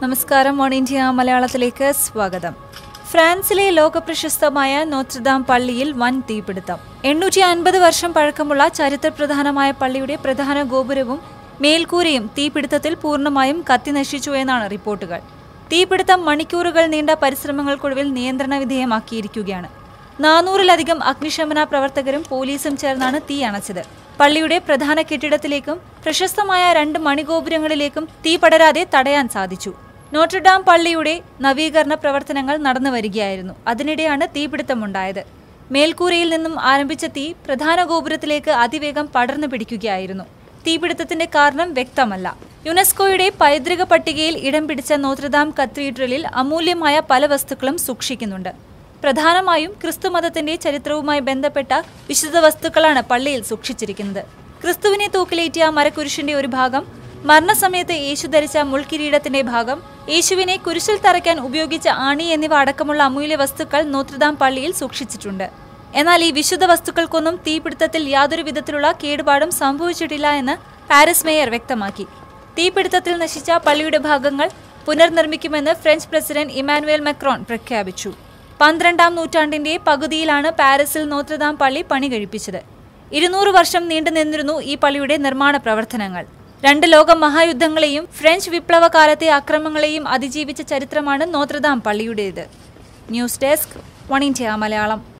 നമസ്കാരം on India മലയാളത്തിലേക്ക് സ്വാഗതം. ഫ്രാൻസിലെ ലോകപ്രശസ്തമായ നോത്രദാം പള്ളിയിൽ വൻ തീപിടുത്തം. എണ്ണൂറ്റി അൻപത് വർഷം പഴക്കമുള്ള ചരിത്രപ്രധാനമായ പള്ളിയുടെ പ്രധാന ഗോപുരവും മേൽക്കൂരയും തീപിടുത്തത്തിൽ പൂർണമായും കത്തിനശിച്ചു എന്നാണ് റിപ്പോർട്ടുകൾ. തീപിടുത്തം മണിക്കൂറുകൾ നീണ്ട പരിശ്രമങ്ങൾക്കൊടുവിൽ നിയന്ത്രണ വിധേയമാക്കിയിരിക്കുകയാണ് നാനൂറിലധികം അഗ്നിശമന പ്രവർത്തകരും പോലീസും ചേർന്നാണ് തീ അണച്ചത്. പള്ളിയുടെ പ്രധാന കെട്ടിടത്തിലേക്കും പ്രശസ്തമായ രണ്ട് മണിഗോപുരങ്ങളിലേക്കും തീ പടരാതെ തടയാൻ സാധിച്ചു. നോട്ടർഡാം പള്ളിയുടെ നവീകരണ പ്രവർത്തനങ്ങൾ നടന്നു വരികയായിരുന്നു. അതിനിടെയാണ് തീപിടുത്തമുണ്ടായത്. മേൽക്കൂരയിൽ നിന്നും ആരംഭിച്ച തീ പ്രധാന ഗോപുരത്തിലേക്ക് അതിവേഗം പടർന്നു പിടിക്കുകയായിരുന്നു. തീപിടുത്തത്തിന്റെ കാരണം വ്യക്തമല്ല. യുനെസ്കോയുടെ പൈതൃക പട്ടികയിൽ ഇടം പിടിച്ച നോത്രദാം കത്തീഡ്രലിൽ അമൂല്യമായ പല വസ്തുക്കളും സൂക്ഷിക്കുന്നുണ്ട്. പ്രധാനമായും ക്രിസ്തുമതത്തിന്റെ ചരിത്രവുമായി ബന്ധപ്പെട്ട വിശുദ്ധ വസ്തുക്കളാണ് പള്ളിയിൽ സൂക്ഷിച്ചിരിക്കുന്നത്. ക്രിസ്തുവിനെ തൂക്കിലേറ്റിയ മരക്കുരിശിന്റെ ഒരു ഭാഗം മരണസമയത്ത് യേശു ധരിച്ച മുൾക്കിരീടത്തിന്റെ ഭാഗം യേശുവിനെ കുരിശിൽ തറയ്ക്കാൻ ഉപയോഗിച്ച ആണി എന്നിവ അടക്കമുള്ള അമൂല്യ വസ്തുക്കൾ നോത്രദാം പള്ളിയിൽ സൂക്ഷിച്ചിട്ടുണ്ട്. എന്നാൽ ഈ വിശുദ്ധ വസ്തുക്കൾക്കൊന്നും തീപിടുത്തത്തിൽ യാതൊരു വിധത്തിലുള്ള കേടുപാടും സംഭവിച്ചിട്ടില്ല എന്ന് പാരീസ് മേയർ വ്യക്തമാക്കി. തീപിടുത്തത്തിൽ നശിച്ച പള്ളിയുടെ ഭാഗങ്ങൾ പുനർനിർമ്മിക്കുമെന്ന് ഫ്രഞ്ച് പ്രസിഡന്റ് ഇമാനുവേൽ മക്രോൺ പ്രഖ്യാപിച്ചു. പന്ത്രണ്ടാം നൂറ്റാണ്ടിന്റെ പകുതിയിലാണ് പാരീസിൽ നോത്രദാം പള്ളി പണി കഴിപ്പിച്ചത്. ഇരുന്നൂറ് വർഷം നീണ്ടുനിന്നിരുന്നു ഈ പള്ളിയുടെ നിർമ്മാണ പ്രവർത്തനങ്ങൾ. രണ്ട് ലോക മഹായുദ്ധങ്ങളെയും ഫ്രഞ്ച് വിപ്ലവകാലത്തെ അക്രമങ്ങളെയും അതിജീവിച്ച ചരിത്രമാണ് Notre Dame പള്ളിയുടേത്. News desk one India Malayalam.